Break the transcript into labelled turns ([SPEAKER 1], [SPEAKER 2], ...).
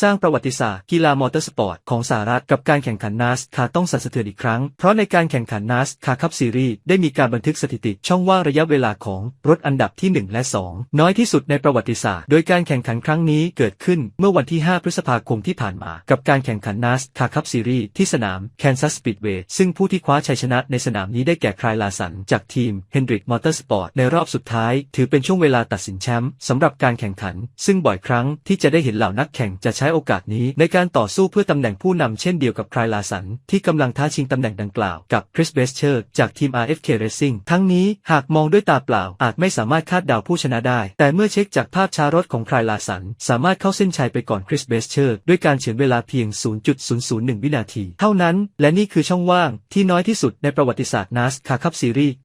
[SPEAKER 1] สร้างประวัติศาสตร์กีฬามอเตอร์สปอร์ตของสหรัฐกับการแข่งขันนาสคาต้องสั่นสะเทือนอีกครั้ง เพราะในการแข่งขันนาสคาคัพซีรีส์ได้มีการบันทึกสถิติช่องว่างระยะเวลาของรถอันดับที่ 1 และ 2 น้อยที่สุดในประวัติศาสตร์ โดยการแข่งขันครั้งนี้เกิดขึ้นเมื่อวันที่ 5 พฤษภาคมที่ผ่านมา กับการแข่งขันนาสคาคัพซีรีส์ที่สนามแคนซัสสปีดเวย์ซึ่งผู้ที่คว้าชัยชนะในสนามนี้ได้แก่คลายลาสันจากทีมเฮนดริกมอเตอร์สปอร์ตในรอบสุดท้าย ถือเป็นช่วงเวลาตัดสินแชมป์สำหรับการแข่งขัน ซึ่งบ่อยครั้งที่จะได้เห็นเหล่านักแข่งจะใช้โอกาสนี้ในการต่อสู้เพื่อตำแหน่งผู้นำเช่นเดียวกับคลายลาสัน ที่กำลังท้าชิงตำแหน่งดังกล่าวกับคริสเบสเชอร์จากทีม RFK Racing ทั้งนี้หากมองด้วยตาเปล่าอาจไม่สามารถคาดเดาผู้ชนะได้ แต่เมื่อเช็คจากภาพช้ารถของคลายลาสัน สามารถเข้าเส้นชัยไปก่อนคริสเบสเชอร์ด้วยการเฉือนเวลาเพียง 0.001 วินาที เท่านั้น และนี่คือช่องว่างที่น้อยที่สุดในประวัติศาสตร์นัสคาคัพซีรีส์